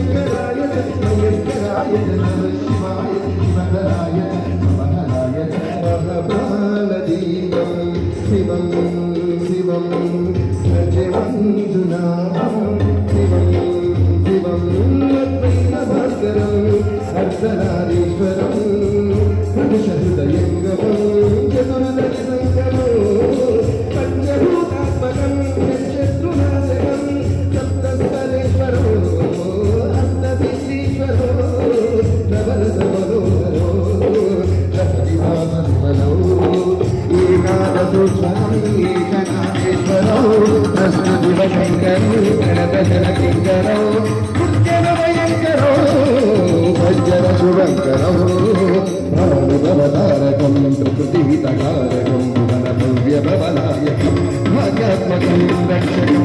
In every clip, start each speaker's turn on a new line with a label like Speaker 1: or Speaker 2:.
Speaker 1: శంకరాయ శంకరాయ నమ శివాయ మంగళాయ మంగళాయ మహాలదీపం శివం శివం సజమంజునాభం శివం శివం భాస్కరం అర్ధనా గజన కింకరో కుర్జన భయంకరో భజన శుభంకరో భవన భవతారకం ప్రకృతి వితకారకం భువన భవ్య భవనాయకం భాగ్యాత్మకం రక్షకం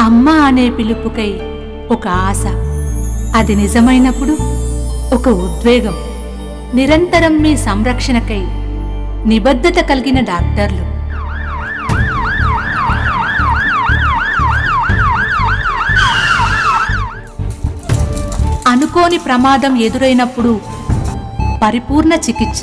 Speaker 2: అమ్మ అనే పిలుపుకై ఒక ఆశ. అది నిజమైనప్పుడు ఒక ఉద్వేగం. నిరంతరం మీ సంరక్షణకై నిబద్ధత కలిగిన డాక్టర్లు. అనుకోని ప్రమాదం ఎదురైనప్పుడు పరిపూర్ణ చికిత్స.